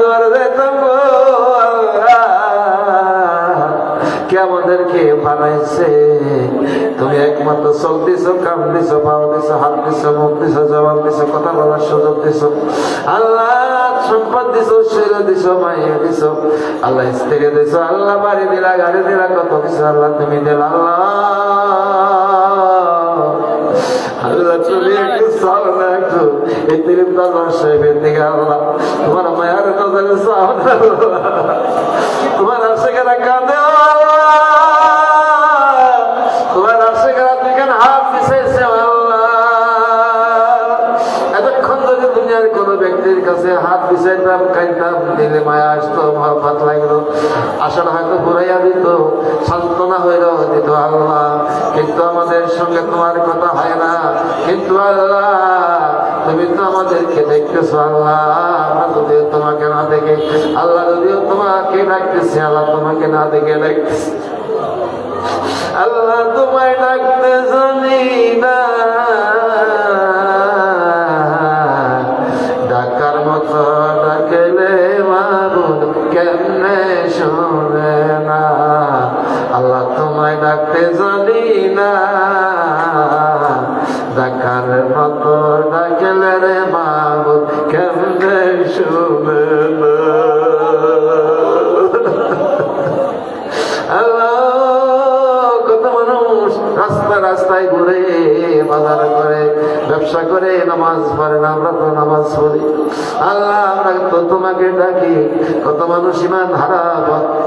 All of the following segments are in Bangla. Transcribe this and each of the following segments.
গো কে আমাদেরকে বানাইছে? তুমি একমাত্র চোখ দিছো কাম দিছো, পাও দিছো, হাত দিছো, মুখ দিছো, জবান দিছো, কথা বলার সুযোগ দিছো। আল্লাহ সম্পদ দিছো শৈল দিছো মাইয়া দিছো। আল্লাহ স্ত্রী দিছো, আল্লাহ বাড়ি দিলা, গাড়ি দিলা, কত আল্লাহ তুমি দিলা। আল্লাহ তোমার মায়ের নজরে তোমার আশেখানা কাঁদে তোমার আশেখানা তুই হাত আল্লাহ এতক্ষণ দুনিয়ার কোন ব্যক্তির কাছে হাত বিছাইতাম খাইতাম, দিলে মায়া আসতো মহাপাত লাগল। আশাটা হয়তো ঘুরাইয়া দিত সান্ত্বনা হইল দিত আল্লাহ। কিন্তু আমাদের সঙ্গে তোমার কথা হয় না। কিন্তু আল্লাহ, তুমি তো আমাদেরকে দেখতেছো আল্লাহ। যদিও তোমাকে না দেখে, আল্লাহ যদিও তোমাকে ডাকতেছি, আল্লাহ তোমাকে না দেখে দেখতেছে আল্লাহ তোমায় ডাকতে জানি না। মাবুদ কত রাস্তায় ঘুরে, বাজার করে, ব্যবসা করে, নামাজ পড়ে না, আমরা তো নামাজ পড়ি। আল্লাহ, আমরা তো তোমাকে ডাকি, কত মানুষ ইমান হারা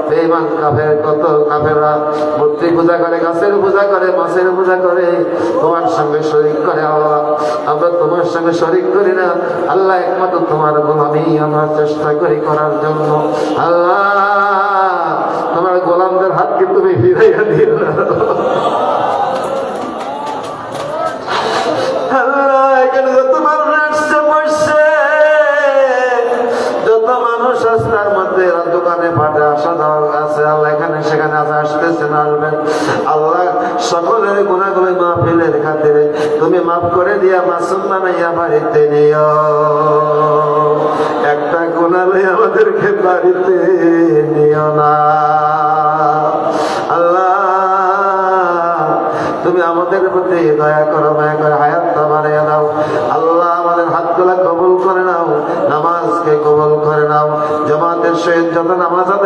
বেমান কাফের, কত মূর্তি পূজা করে, গাছের পূজা করে, মাছের পূজা করে, তোমার সঙ্গে শরিক করে আমরা তোমার সঙ্গে শরিক করি না। আল্লাহ একমাত্র তোমার গোলামি আমরা চেষ্টা করি করার জন্য। আল্লাহ, তোমার গোলামদের হাতকে তুমি ফিরাইয়া দিও না। মানুষ আছে, তার মধ্যে দোকানে আসা যাওয়া আছে। আল্লাহ এখানে, সেখানে আছে আসবেন আল্লাহ সকলের গুণাগুলো মাহফিলের খাতিরে তুমি মাফ করে দিয়া মাসুম বানাইয়া বাড়িতে নিও। একটা গুণালে আমাদেরকে বাড়িতে নিও না। আল্লাহ, তুমি আমাদের প্রতি দয়া করো, মায়া করে। হায়াত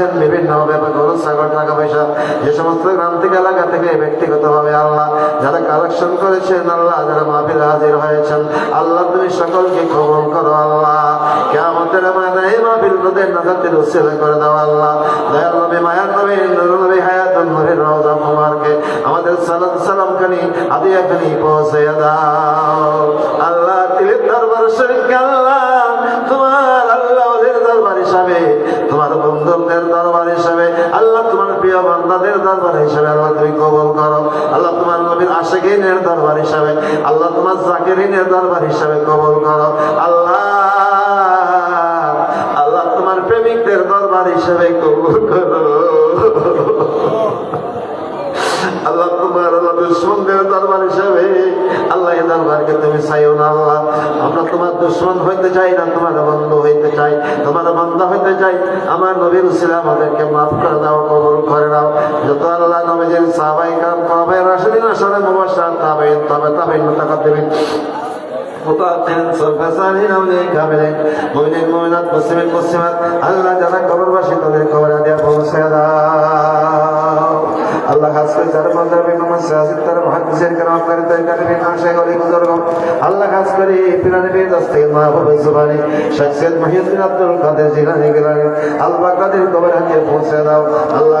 দান করেছেন বিভিন্ন ব্যাপার গরু ছাগল টাকা পয়সা যে সমস্ত গ্রাম থেকে এলাকা থেকে ব্যক্তিগত ভাবে আল্লাহ যারা কালেকশন করেছেন, আল্লাহ যারা মাহফিলে হাজির হয়েছেন, আল্লাহ তুমি সকলকে কবুল করো আল্লাহ। কেমতের মানে মাহফিল উৎসবে করে দাও আল্লাহ। দয়াল নবী, মায়ার নবী নবী, হায়াতুল নবীর রওজা মুবারকে আমাদের সালাত সালাম খানি, আদিয়া খানি পৌঁছে দাও। তোমার বন্ধুদের দরবার হিসাবে, আল্লাহ তোমার প্রিয় বান্দাদের দরবার হিসাবে আল্লাহ তুমি কবল করো। আল্লাহ তোমার নবীর আশেকিনের দরবার হিসাবে, আল্লাহ তোমার জাকিরিনের দরবার হিসাবে কবল করো। আল্লাহ আল্লাহ তোমার প্রেমিকদের দরবার হিসাবে আমরা তোমার দুশ্মন হইতে চাই না, তোমার বন্ধু হইতে চাই, তোমার বান্দা হইতে চাই। আমার নবীর উসিলা আমাদেরকে মাফ করে দাও, কবুল করে দাও যত আল্লাহ নবীজির সাহাবাই কাম তবে রাশিদিন আসলে তবে তবে তবে মোতাকা দেবেন আল্লাহ যারা কবরবাসী, তাদের কবরা দেওয়া পৌঁছে দাও। আল্লাহ খাসে যারা মাজাবে নমাজ আছে তারা ভাগ্যের কারণ করে তাই কারণে আশা করে বুজুর্গ আল্লাহ খাস করে পিরানে বেদ আসতে মা হবে সুবানি শেখ সৈয়দ মহিউদ্দিন আব্দুল কাদের জিলানি গেলানি। আল্লাহ আল্লাহ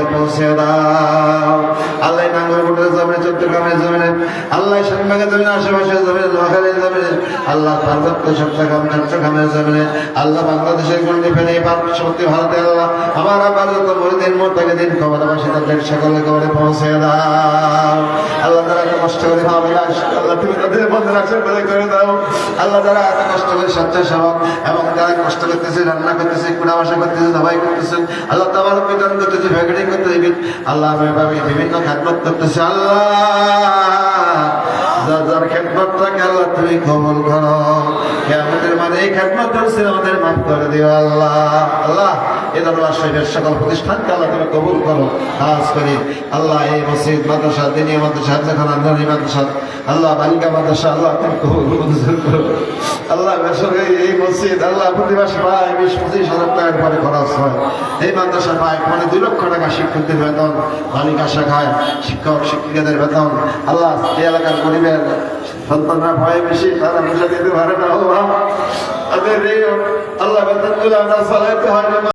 পৌঁছে আল্লাহ নাঙ্গল কোটের জমিনে, চট্টগ্রামের জমিনে, আল্লাহ শানবাগের জমিনে জমিনে, নোয়াখালীর জমিনে, আল্লাহ পার্বত্য চট্টগ্রাম, চট্টগ্রামের জমিনে, আল্লাহ বাংলাদেশের গন্ডি ফেলে পার্শ্ববর্তী ভারতে আল্লাহ আমার আবার যত মরিদিন দিন খবরবাসী তাদের সকলে কবলে পৌঁছে দাও। আল্লাহ তারা কষ্ট করে আল্লাহ তুমি তাদের মধ্যে রাখে করে দাও। আল্লাহ তারা এত কষ্ট করে স্বেচ্ছাসেবক এবং যারা কষ্ট করতেছে, রান্না করতেছে বাসা করতেছে, ধাবাই করতেছে, আল্লাহ তাবার বিতরণ করতেছে ফ্যাক্টরি করতেছে, আল্লাহ বিভিন্ন খেদমত করতেছে আল্লাহ। যার যার খেদমতটাকে আল্লাহ, তুমি কবল করো। আমাদের মানে এই খেদমত করছে আমাদের মাফ করে দিও আল্লাহ। আল্লাহ। এই দরবার শরীফের সকল আল্লাহ তুমি কবুল করো খাস করি আল্লাহ এই মসজিদ, মাদ্রাসা, দিনী মাদ্রাসা, হাজাখান আল্লাহ বালিকা মাদ্রাসা, আল্লাহ কবুল মঞ্জুর করো এই মসজিদ, আল্লাহ প্রতি প্রায় বিশ, পঁচিশ খরচ হয়। এই মাদ্রাসা মানে দুই লক্ষ টাকা শিক্ষকদের বেতন, বালিকা শাখায় শিক্ষক, শিক্ষিকাদের বেতন। আল্লাহ এই এলাকার গরিবের সন্তানরা ভয়ে বেশি পারে না আল্লাহ বেতনগুলো আমরা চালাইতে হয় না